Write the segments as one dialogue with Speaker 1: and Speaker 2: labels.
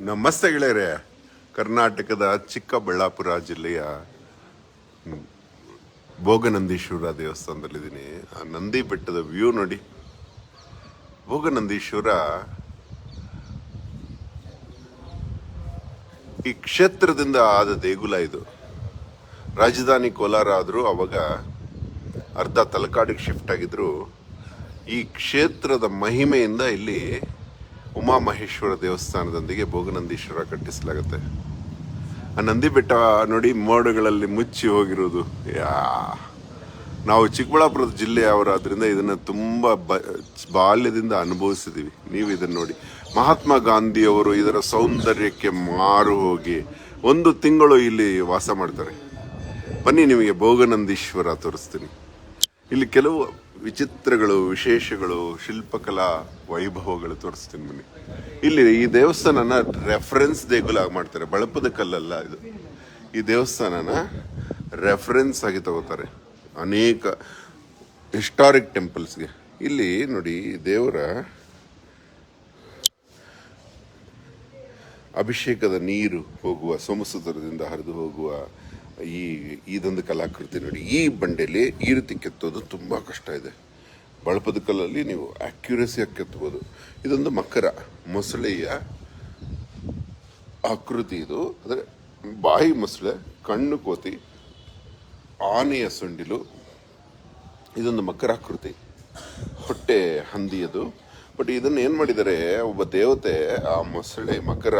Speaker 1: ನಮಸ್ತೆ ಗೆಳೆಯರೇ. ಕರ್ನಾಟಕದ ಚಿಕ್ಕಬಳ್ಳಾಪುರ ಜಿಲ್ಲೆಯ ಭೋಗನಂದೀಶ್ವರ ದೇವಸ್ಥಾನದಲ್ಲಿದ್ದೀನಿ. ಆ ನಂದಿ ಬೆಟ್ಟದ ವ್ಯೂ ನೋಡಿ. ಭೋಗನಂದೀಶ್ವರ ಈ ಕ್ಷೇತ್ರದಿಂದ ಆದ ದೇಗುಲ ಇದು. ರಾಜಧಾನಿ ಕೋಲಾರ ಆದರೂ ಅವಾಗ ಅರ್ಧ ತಲಕಾಡಿಗೆ ಶಿಫ್ಟ್ ಆಗಿದ್ರು. ಈ ಕ್ಷೇತ್ರದ ಮಹಿಮೆಯಿಂದ ಇಲ್ಲಿ ಉಮಾಮಹೇಶ್ವರ ದೇವಸ್ಥಾನದೊಂದಿಗೆ ಭೋಗನಂದೀಶ್ವರ ಕಟ್ಟಿಸಲಾಗುತ್ತೆ. ಆ ನಂದಿ ಬೆಟ್ಟ ನೋಡಿ ಮೋಡಗಳಲ್ಲಿ ಮುಚ್ಚಿ ಹೋಗಿರೋದು. ಯಾ, ನಾವು ಚಿಕ್ಕಬಳ್ಳಾಪುರದ ಜಿಲ್ಲೆಯವರಾದ್ರಿಂದ ಇದನ್ನು ತುಂಬ ಬಾಲ್ಯದಿಂದ ಅನುಭವಿಸಿದ್ದೀವಿ ನೀವು ಇದನ್ನು ನೋಡಿ. ಮಹಾತ್ಮ ಗಾಂಧಿಯವರು ಇದರ ಸೌಂದರ್ಯಕ್ಕೆ ಮಾರು ಹೋಗಿ ಒಂದು ತಿಂಗಳು ಇಲ್ಲಿ ವಾಸ ಮಾಡ್ತಾರೆ. ಬನ್ನಿ, ನಿಮಗೆ ಭೋಗನಂದೀಶ್ವರ ತೋರಿಸ್ತೀನಿ. ಇಲ್ಲಿ ಕೆಲವು ವಿಚಿತ್ರಗಳು, ವಿಶೇಷಗಳು, ಶಿಲ್ಪಕಲಾ ವೈಭವಗಳು ತೋರಿಸ್ತೀನಿ ಬನ್ನಿ. ಇಲ್ಲಿ ಈ ದೇವಸ್ಥಾನನ ರೆಫರೆನ್ಸ್ ದೇಗುಲ ಮಾಡ್ತಾರೆ. ಬಳಪದ ಕಲ್ಲಲ್ಲ ಇದು. ಈ ದೇವಸ್ಥಾನನ ರೆಫರೆನ್ಸ್ ಆಗಿ ತಗೋತಾರೆ. ಅನೇಕ ಹಿಸ್ಟಾರಿಕ್ ಟೆಂಪಲ್ಸ್ಗೆ ಇಲ್ಲಿ ನೋಡಿ, ದೇವರ ಅಭಿಷೇಕದ ನೀರು ಹೋಗುವ ಸೋಮಸೂತ್ರದಿಂದ ಹರಿದು ಹೋಗುವ ಈ ಇದೊಂದು ಕಲಾಕೃತಿ ನೋಡಿ, ಈ ಬಂಡೆಯಲ್ಲಿ ಈ ರೀತಿ ಕೆತ್ತೋದು ತುಂಬ ಕಷ್ಟ ಇದೆ. ಬಳಪದ ಕಲ್ಲಲ್ಲಿ ನೀವು ಆ್ಯಕ್ಯುರೇಸಿಯಾಗಿ ಕೆತ್ತಬೋದು. ಇದೊಂದು ಮಕರ, ಮೊಸಳೆಯ ಆಕೃತಿ ಇದು. ಅಂದರೆ ಬಾಯಿ ಮೊಸಳೆ, ಕಣ್ಣು ಕೋತಿ, ಆನೆಯ ಸೊಂಡಿಲು, ಇದೊಂದು ಮಕರಾಕೃತಿ ಹೊಟ್ಟೆ ಹಂದಿಯದು. ಬಟ್ ಇದನ್ನು ಏನು ಮಾಡಿದ್ದಾರೆ, ಒಬ್ಬ ದೇವತೆ ಆ ಮೊಸಳೆ ಮಕರ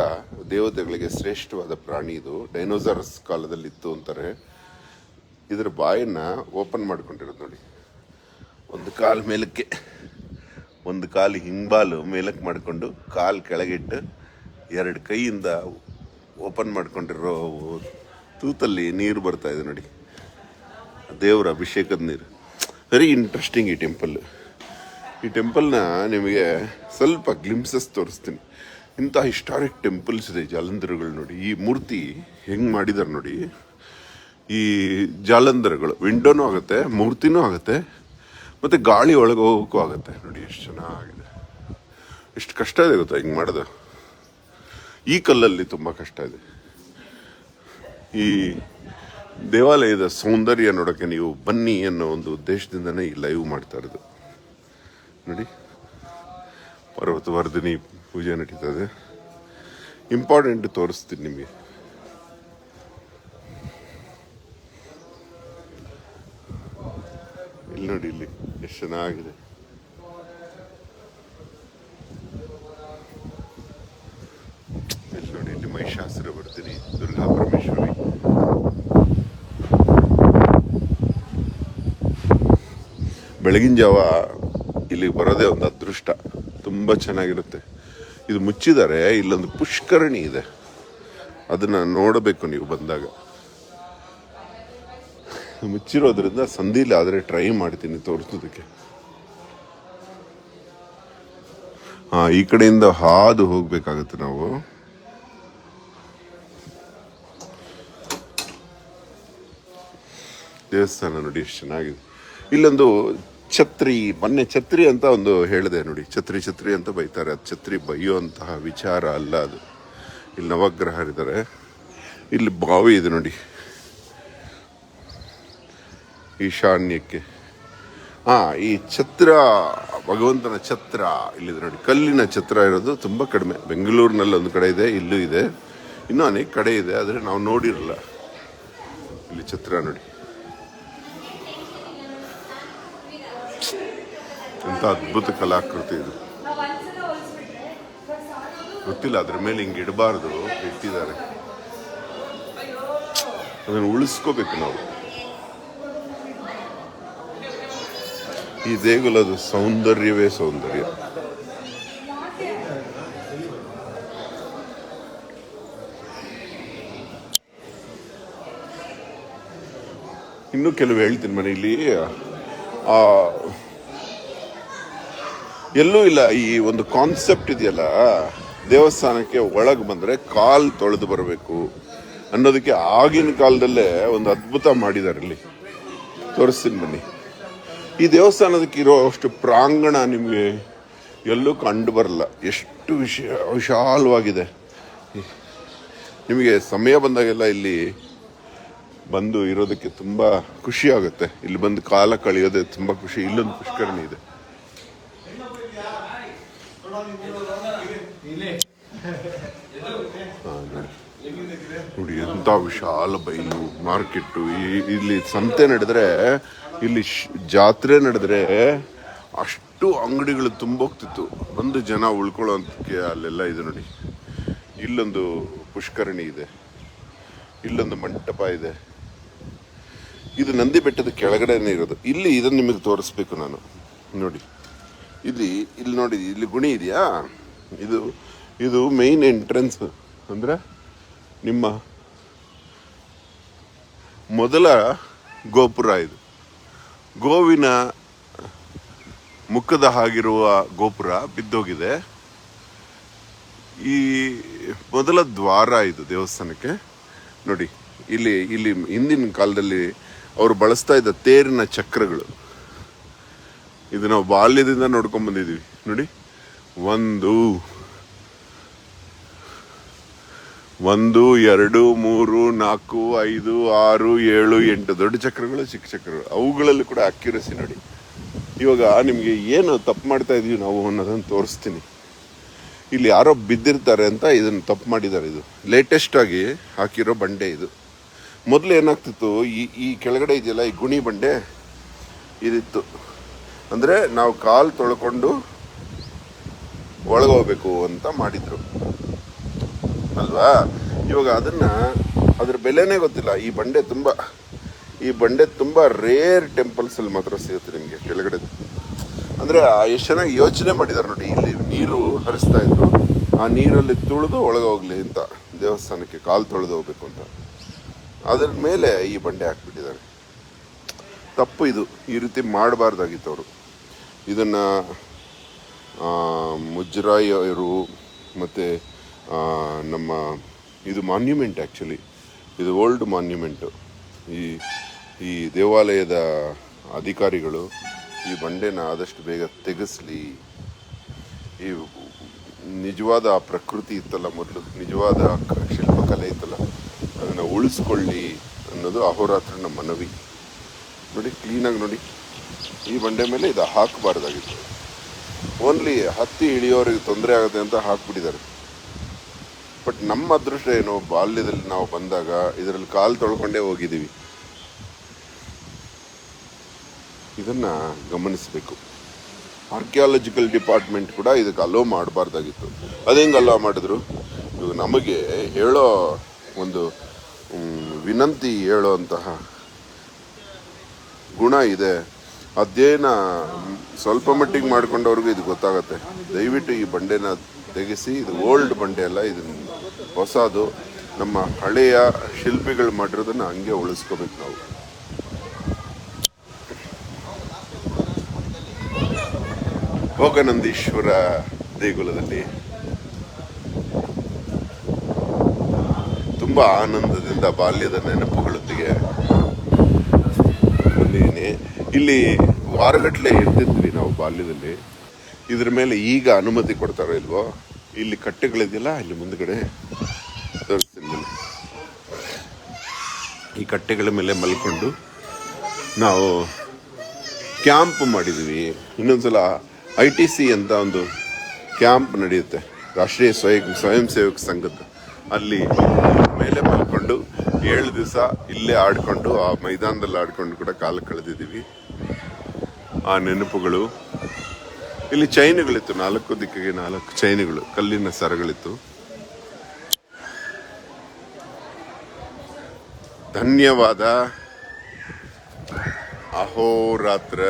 Speaker 1: ದೇವತೆಗಳಿಗೆ ಶ್ರೇಷ್ಠವಾದ ಪ್ರಾಣಿ ಇದು. ಡೈನೋಸರ್ಸ್ ಕಾಲದಲ್ಲಿ ಇತ್ತು ಅಂತಾರೆ. ಇದರ ಬಾಯನ್ನ ಓಪನ್ ಮಾಡ್ಕೊಂಡಿರೋದು ನೋಡಿ. ಒಂದು ಕಾಲು ಮೇಲಕ್ಕೆ, ಒಂದು ಕಾಲು ಹಿಂಬಾಲು ಮೇಲಕ್ಕೆ ಮಾಡಿಕೊಂಡು ಕಾಲು ಕೆಳಗಿಟ್ಟು ಎರಡು ಕೈಯಿಂದ ಓಪನ್ ಮಾಡ್ಕೊಂಡಿರೋ ತೂತಲ್ಲಿ ನೀರು ಬರ್ತಾ ಇದೆ ನೋಡಿ. ದೇವರ ಅಭಿಷೇಕದ ನೀರು. ವೆರಿ ಇಂಟ್ರೆಸ್ಟಿಂಗ್ ಈ ಟೆಂಪಲ್ ಈ ಟೆಂಪಲ್ನ ನಿಮಗೆ ಸ್ವಲ್ಪ ಗ್ಲಿಮ್ಸಸ್ ತೋರಿಸ್ತೀನಿ. ಇಂಥ ಹಿಸ್ಟಾರಿಕ್ ಟೆಂಪಲ್ಸ್ ಇದೆ, ಜಾಲಂಧರ್ಗಳು ನೋಡಿ. ಈ ಮೂರ್ತಿ ಹೆಂಗೆ ಮಾಡಿದ್ದಾರೆ ನೋಡಿ. ಈ ಜಾಲಂಧರ್ಗಳು ವಿಂಡೋನೂ ಆಗುತ್ತೆ, ಮೂರ್ತಿನೂ ಆಗುತ್ತೆ, ಮತ್ತು ಗಾಳಿ ಒಳಗೆ ಹೋಗೋಕ್ಕೂ ಆಗುತ್ತೆ ನೋಡಿ, ಎಷ್ಟು ಚೆನ್ನಾಗಿದೆ. ಎಷ್ಟು ಕಷ್ಟ ಇದೆ ಗೊತ್ತಾ ಹಿಂಗೆ ಮಾಡೋದು. ಈ ಕಲ್ಲಲ್ಲಿ ತುಂಬ ಕಷ್ಟ ಇದೆ. ಈ ದೇವಾಲಯದ ಸೌಂದರ್ಯ ನೋಡೋಕ್ಕೆ ನೀವು ಬನ್ನಿ ಅನ್ನೋ ಒಂದು ಉದ್ದೇಶದಿಂದನೇ ಈ ಲೈವ್ ಮಾಡ್ತಾ ಇರೋದು. ನೋಡಿ. ಪರ್ವತವರ್ಧಿನಿ ಪೂಜೆ ನಡೀತದೆ. ಇಂಪಾರ್ಟೆಂಟ್ ತೋರಿಸ್ತೀನಿ ನಿಮಗೆ. ಇಲ್ಲಿ ನೋಡಿ ಇಲ್ಲಿ, ಎಷ್ಟು ಚೆನ್ನಾಗಿದೆ. ಇಲ್ಲಿ ನೋಡಿ ಇಲ್ಲಿ ಬರ್ತೀನಿ, ದುರ್ಗಾ ಪರಮೇಶ್ವರಿ. ಬೆಳಗಿನ ಜಾವ ಇಲ್ಲಿಗೆ ಬರೋದೇ ಒಂದು ಅದೃಷ್ಟ. ತುಂಬ ಚೆನ್ನಾಗಿರುತ್ತೆ. ಇದು ಮುಚ್ಚಿದ್ದಾರೆ ಇಲ್ಲೊಂದು ಪುಷ್ಕರಣಿ ಇದೆ. ಅದನ್ನ ನೋಡಬೇಕು ನೀವು ಬಂದಾಗ. ಮುಚ್ಚಿರೋದ್ರಿಂದ ಸಂದಿಲ್ಲ ಆದರೆ ಟ್ರೈ ಮಾಡ್ತೀನಿ ತೋರಿಸೋದಕ್ಕೆ. ಹಾ ಈ ಕಡೆಯಿಂದ ಹಾದು ಹೋಗಬೇಕಾಗತ್ತೆ ನಾವು. ದೇವಸ್ಥಾನ ನೋಡಿ ಎಷ್ಟು ಚೆನ್ನಾಗಿದೆ. ಇಲ್ಲೊಂದು ಛತ್ರಿ, ಮೊನ್ನೆ ಛತ್ರಿ ಅಂತ ಒಂದು ಹೇಳಿದೆ ನೋಡಿ. ಛತ್ರಿ ಛತ್ರಿ ಅಂತ ಬೈತಾರೆ. ಅದು ಛತ್ರಿ ಬೈಯುವಂತಹ ವಿಚಾರ ಅಲ್ಲ ಅದು. ಇಲ್ಲಿ ನವಗ್ರಹರಿದ್ದಾರೆ. ಇಲ್ಲಿ ಬಾವಿ ಇದೆ ನೋಡಿ. ಈಶಾನ್ಯಕ್ಕೆ. ಹಾಂ ಈ ಛತ್ರ, ಭಗವಂತನ ಛತ್ರ ಇಲ್ಲಿದೆ ನೋಡಿ. ಕಲ್ಲಿನ ಛತ್ರ ಇರೋದು ತುಂಬ ಕಡಿಮೆ. ಬೆಂಗಳೂರಿನಲ್ಲಿ ಒಂದು ಕಡೆ ಇದೆ, ಇಲ್ಲೂ ಇದೆ. ಇನ್ನೂ ಅನೇಕ ಕಡೆ ಇದೆ, ಆದರೆ ನಾವು ನೋಡಿರಲ್ಲ. ಇಲ್ಲಿ ಛತ್ರ ನೋಡಿ. ಎಂತ ಅದ್ಭುತ ಕಲಾಕೃತಿ ಇದು. ಗೊತ್ತಿಲ್ಲ, ಅದ್ರ ಮೇಲೆ ಹಿಂಗೆ ಇಡಬಾರ್ದು, ಇಟ್ಟಿದ್ದಾರೆ. ಅದನ್ನು ಉಳಿಸ್ಕೋಬೇಕು ನಾವು. ಈ ದೇಗುಲದ ಸೌಂದರ್ಯವೇ ಸೌಂದರ್ಯ. ಇನ್ನು ಕೆಲವು ಹೇಳ್ತೀನಿ ಮನೆಯಲ್ಲಿ. ಎಲ್ಲೂ ಇಲ್ಲ, ಈ ಒಂದು ಕಾನ್ಸೆಪ್ಟ್ ಇದೆಯಲ್ಲ, ದೇವಸ್ಥಾನಕ್ಕೆ ಒಳಗೆ ಬಂದರೆ ಕಾಲ್ ತೊಳೆದು ಬರಬೇಕು ಅನ್ನೋದಕ್ಕೆ ಆಗಿನ ಕಾಲದಲ್ಲೇ ಒಂದು ಅದ್ಭುತ ಮಾಡಿದ್ದಾರೆ ಇಲ್ಲಿ. ತೋರಿಸ್ತೀನಿ ಬನ್ನಿ. ಈ ದೇವಸ್ಥಾನದಕ್ಕೆ ಇರೋ ಅಷ್ಟು ಪ್ರಾಂಗಣ ನಿಮಗೆ ಎಲ್ಲೂ ಕಂಡು ಬರಲ್ಲ. ಎಷ್ಟು ವಿಶ ವಿಶಾಲವಾಗಿದೆ. ನಿಮಗೆ ಸಮಯ ಬಂದಾಗೆಲ್ಲ ಇಲ್ಲಿ ಬಂದು ಇರೋದಕ್ಕೆ ತುಂಬ ಖುಷಿ ಆಗುತ್ತೆ. ಇಲ್ಲಿ ಬಂದು ಕಾಲ ಕಳೆಯೋದೇ ತುಂಬ ಖುಷಿ. ಇಲ್ಲೊಂದು ಪುಷ್ಕರಣಿ ಇದೆ. ನೋಡಿ. ಎಂಥ ವಿಶಾಲ ಬೈಲು, ಮಾರ್ಕೆಟ್ಟು. ಇಲ್ಲಿ ಸಂತೆ ನಡೆದ್ರೆ, ಇಲ್ಲಿ ಜಾತ್ರೆ ನಡೆದ್ರೆ ಅಷ್ಟು ಅಂಗಡಿಗಳು ತುಂಬೋಗ್ತಿತ್ತು. ಒಂದು ಜನ ಉಳ್ಕೊಳ್ಳೋದಕ್ಕೆ ಅಲ್ಲೆಲ್ಲ ಇದು ನೋಡಿ. ಇಲ್ಲೊಂದು ಪುಷ್ಕರಣಿ ಇದೆ. ಇಲ್ಲೊಂದು ಮಂಟಪ ಇದೆ. ಇದು ನಂದಿ ಬೆಟ್ಟದ ಕೆಳಗಡೆನೇ ಇರೋದು. ಇಲ್ಲಿ ಇದನ್ನು ನಿಮಗೆ ತೋರಿಸ್ಬೇಕು ನಾನು. ನೋಡಿ. ಇಲ್ಲಿ ಇಲ್ಲಿ ನೋಡಿ, ಇಲ್ಲಿ ಗುಣಿ ಇದೆಯಾ? ಇದು ಇದು ಮೇನ್ ಎಂಟ್ರೆನ್ಸ್ ಅಂದ್ರೆ ನಿಮ್ಮ ಮೊದಲ ಗೋಪುರ ಇದು. ಗೋವಿನ ಮುಖದ ಹಾಗಿರುವ ಗೋಪುರ ಬಿದ್ದೋಗಿದೆ. ಈ ಮೊದಲ ದ್ವಾರ ಇದು ದೇವಸ್ಥಾನಕ್ಕೆ. ನೋಡಿ, ಇಲ್ಲಿ ಇಲ್ಲಿ ಹಿಂದಿನ ಕಾಲದಲ್ಲಿ ಅವರು ಬಳಸ್ತಾ ಇದ್ದ ತೇರಿನ ಚಕ್ರಗಳು. ಇದು ನಾವು ಬಾಲ್ಯದಿಂದ ನೋಡ್ಕೊಂಡ್ ಬಂದಿದ್ದೀವಿ ನೋಡಿ. ಒಂದು ಒಂದು, ಎರಡು, ಮೂರು, ನಾಲ್ಕು, ಐದು, ಆರು, ಏಳು, ಎಂಟು ದೊಡ್ಡ ಚಕ್ರಗಳು, ಚಿಕ್ಕ ಚಕ್ರಗಳು. ಅವುಗಳಲ್ಲಿ ಕೂಡ ಅಕ್ಯುರಸಿ ನೋಡಿ. ಇವಾಗ ನಿಮಗೆ ಏನು ತಪ್ಪು ಮಾಡ್ತಾ ಇದೀವಿ ನಾವು ಅನ್ನೋದನ್ನು ತೋರಿಸ್ತೀನಿ. ಇಲ್ಲಿ ಯಾರೋ ಬಿದ್ದಿರ್ತಾರೆ ಅಂತ ಇದನ್ನು ತಪ್ಪು ಮಾಡಿದ್ದಾರೆ ಇದು. ಲೇಟೆಸ್ಟ್ ಆಗಿ ಹಾಕಿರೋ ಬಂಡೆ ಇದು. ಮೊದಲು ಏನಾಗ್ತಿತ್ತು, ಈ ಈ ಕೆಳಗಡೆ ಇದೆಯಲ್ಲ, ಈ ಗುಣಿ ಬಂಡೆ ಇದಿತ್ತು. ಅಂದರೆ ನಾವು ಕಾಲು ತೊಳ್ಕೊಂಡು ಒಳಗೋಗ್ಬೇಕು ಅಂತ ಮಾಡಿದರು. ಅಲ್ವಾ? ಇವಾಗ ಅದನ್ನು, ಅದ್ರ ಬೆಲೆನೇ ಗೊತ್ತಿಲ್ಲ. ಈ ಬಂಡೆ ತುಂಬ, ಈ ಬಂಡೆ ತುಂಬ ರೇರ್ ಟೆಂಪಲ್ಸಲ್ಲಿ ಮಾತ್ರ ಸಿಗುತ್ತೆ ನಿಮಗೆ ಕೆಳಗಡೆ. ಅಂದರೆ ಎಷ್ಟು ಚೆನ್ನಾಗಿ ಯೋಚನೆ ಮಾಡಿದ್ದಾರೆ ನೋಡಿ, ಇಲ್ಲಿ ನೀರು ಹರಿಸ್ತಾ ಇದ್ರು, ಆ ನೀರಲ್ಲಿ ತುಳಿದು ಒಳಗೋಗ್ಲಿ ಅಂತ ದೇವಸ್ಥಾನಕ್ಕೆ ಕಾಲು ತೊಳೆದು ಹೋಗ್ಬೇಕು ಅಂತ. ಅದ್ರ ಮೇಲೆ ಈ ಬಂಡೆ ಹಾಕ್ಬಿಟ್ಟಿದ್ದಾರೆ. ತಪ್ಪು ಇದು. ಈ ರೀತಿ ಮಾಡಬಾರ್ದಾಗಿತ್ತು ಅವರು. ಇದನ್ನು ಮುಜರಾಯಿ ಅವರು ಮತ್ತು ನಮ್ಮ, ಇದು ಮಾನ್ಯುಮೆಂಟ್ ಆ್ಯಕ್ಚುಲಿ ಇದು ಓಲ್ಡ್ ಮಾನ್ಯುಮೆಂಟು ಈ ಈ ದೇವಾಲಯದ ಅಧಿಕಾರಿಗಳು ಈ ಬಂಡೆನ ಆದಷ್ಟು ಬೇಗ ತೆಗೆಸ್ಲಿ. ಈ ನಿಜವಾದ ಪ್ರಕೃತಿ ಇತ್ತಲ್ಲ ಮೊದಲು. ನಿಜವಾದ ಶಿಲ್ಪಕಲೆ ಇತ್ತಲ್ಲ. ಅದನ್ನು ಉಳಿಸ್ಕೊಳ್ಳಿ ಅನ್ನೋದು ಅಹೋರಾತ್ರ ನಮ್ಮ ಮನವಿ. ನೋಡಿ ಕ್ಲೀನಾಗಿ ನೋಡಿ. ಈ ಬಂಡೆ ಮೇಲೆ ಇದು ಹಾಕಬಾರ್ದಾಗಿತ್ತು. ಓನ್ಲಿ ಹತ್ತಿ ಇಳಿಯೋರಿಗೆ ತೊಂದರೆ ಆಗುತ್ತೆ ಅಂತ ಹಾಕ್ಬಿಟ್ಟಿದ್ದಾರೆ. ಬಟ್ ನಮ್ಮ ಅದೃಷ್ಟ ಏನು? ಬಾಲ್ಯದಲ್ಲಿ ನಾವು ಬಂದಾಗ ಇದರಲ್ಲಿ ಕಾಲು ತೊಳ್ಕೊಂಡೇ ಹೋಗಿದ್ದೀವಿ. ಇದನ್ನು ಗಮನಿಸಬೇಕು. ಆರ್ಕಿಯಾಲಜಿಕಲ್ ಡಿಪಾರ್ಟ್ಮೆಂಟ್ ಕೂಡ ಇದಕ್ಕೆ ಅಲೋ ಮಾಡಬಾರ್ದಾಗಿತ್ತು. ಅದೇಂಗೆ ಅಲೋ ಮಾಡಿದ್ರು? ಇವಾಗ ನಮಗೆ ಹೇಳೋ ಒಂದು ವಿನಂತಿ ಹೇಳುವಂತಹ ಗುಣ ಇದೆ. ಅಧ್ಯಯನ ಸ್ವಲ್ಪ ಮಟ್ಟಿಗೆ ಮಾಡ್ಕೊಂಡವ್ರಿಗೂ ಇದು ಗೊತ್ತಾಗತ್ತೆ. ದಯವಿಟ್ಟು ಈ ಬಂಡೆನ ತೆಗೆಸಿ, ಇದು ಓಲ್ಡ್ ಬಂಡೆ ಅಲ್ಲ ಇದು ಹೊಸದು. ನಮ್ಮ ಹಳೆಯ ಶಿಲ್ಪಿಗಳು ಮಾಡಿರೋದನ್ನು ಹಂಗೆ ಉಳಿಸ್ಕೋಬೇಕು ನಾವು. ಭೋಗನಂದೀಶ್ವರ ದೇಗುಲದಲ್ಲಿ ತುಂಬಾ ಆನಂದದಿಂದ ಬಾಲ್ಯದ ನೆನಪುಗಳೊಂದಿಗೆ ಬಂದಿದ್ದೀನಿ. ಇಲ್ಲಿ ವಾರಗಟ್ಟಲೆ ಇರ್ತಿದ್ವಿ ನಾವು ಬಾಲ್ಯದಲ್ಲಿ. ಇದ್ರ ಮೇಲೆ ಈಗ ಅನುಮತಿ ಕೊಡ್ತಾರೋ ಇಲ್ವೋ? ಇಲ್ಲಿ ಕಟ್ಟೆಗಳಿದೆಯಲ್ಲ, ಇಲ್ಲಿ ಮುಂದ್ಗಡೆ ಈ ಕಟ್ಟೆಗಳ ಮೇಲೆ ಮಲ್ಕೊಂಡು ನಾವು ಕ್ಯಾಂಪ್ ಮಾಡಿದ್ವಿ. ಇನ್ನೊಂದ್ಸಲ ಐ ಟಿ ಸಿ ಅಂತ ಒಂದು ಕ್ಯಾಂಪ್ ನಡೆಯುತ್ತೆ. ರಾಷ್ಟ್ರೀಯ ಸ್ವಯಂ ಸ್ವಯಂ ಸೇವಕ ಸಂಘದ ಅಲ್ಲಿ ಮೇಲೆ ಮಲ್ಕೊಂಡು ಏಳು ದಿವಸ ಇಲ್ಲೇ ಆಡ್ಕೊಂಡು, ಆ ಮೈದಾನದಲ್ಲಿ ಆಡ್ಕೊಂಡು ಕೂಡ ಕಾಲ ಕಳೆದಿದ್ದೀವಿ. ಆ ನೆನಪುಗಳು. ಇಲ್ಲಿ ಚೈನುಗಳಿತ್ತು, ನಾಲ್ಕು ದಿಕ್ಕಿಗೆ ನಾಲ್ಕು ಚೈನುಗಳು, ಕಲ್ಲಿನ ಸರಗಳಿತ್ತು. ಧನ್ಯವಾದ. ಅಹೋರಾತ್ರ.